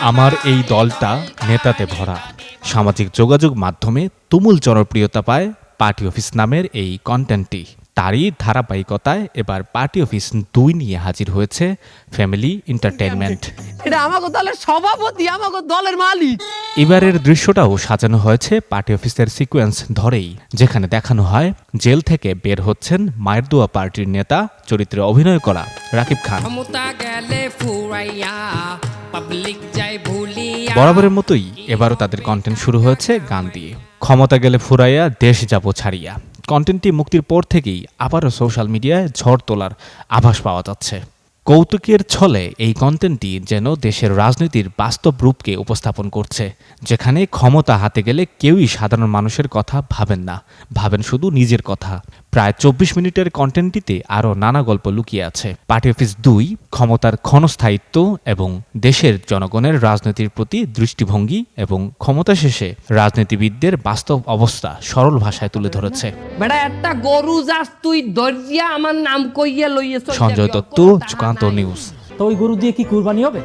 আমার এই দলটা নেতাতে ভরা। সামাজিক যোগাযোগ মাধ্যমে তুমুল জনপ্রিয়তা পায় পার্টি অফিস নামের এই কন্টেন্টটি তারই ধারাবাহিকতায় এবার পার্টি অফিস দুই নিয়ে হাজির হয়েছে ফ্যামিলি এন্টারটেইনমেন্ট। এটা আমাকে দলের সভাপতি আমাকে দলের মালিক। এবারের দৃশ্যটাও সাজানো হয়েছে পার্টি অফিসের সিকোয়েন্স ধরেই যেখানে দেখানো হয় জেল থেকে বের হচ্ছেন মায়ের দোয়া পার্টির নেতা চরিত্রে অভিনয় করা রাকিব খান। গেলে ফুরাইয়া পাবলিক যাই ভুলিয়া। বরাবরের মতোই এবারও তাদের কন্টেন্ট শুরু হয়েছে গান দিয়ে। ক্ষমতা গেলে ফুরাইয়া দেশ যাব ছাড়িয়া। কন্টেন্টটি মুক্তির পর থেকেই আবারও সোশ্যাল মিডিয়ায় ঝড় তোলার আভাস পাওয়া যাচ্ছে। কৌতুকের ছলে এই কন্টেন্টটি যেন দেশের রাজনীতির বাস্তব রূপকে উপস্থাপন করছে, যেখানে ক্ষমতা হাতে গেলে কেউই সাধারণ মানুষের কথা ভাবেন না। ভাবেন শুধু নিজের কথা। প্রায় চব্বিশ মিনিটের কন্টেন্টটিতে আরও নানা গল্প লুকিয়ে আছে। পার্টি অফিস দুই ক্ষমতার ক্ষণস্থায়িত্ব এবং দেশের জনগণের রাজনীতির প্রতি দৃষ্টিভঙ্গি এবং ক্ষমতা শেষে রাজনীতিবিদদের বাস্তব অবস্থা সরল ভাষায় তুলে ধরেছে। বেটা একটা গরু যাস তুই দরিয়া আমার নাম কইয়া লইয়ে চইলা সঞ্জয় দত্ত নাই। নিউজ। তো ওই গরু দিয়ে কি কুরবানি হবে?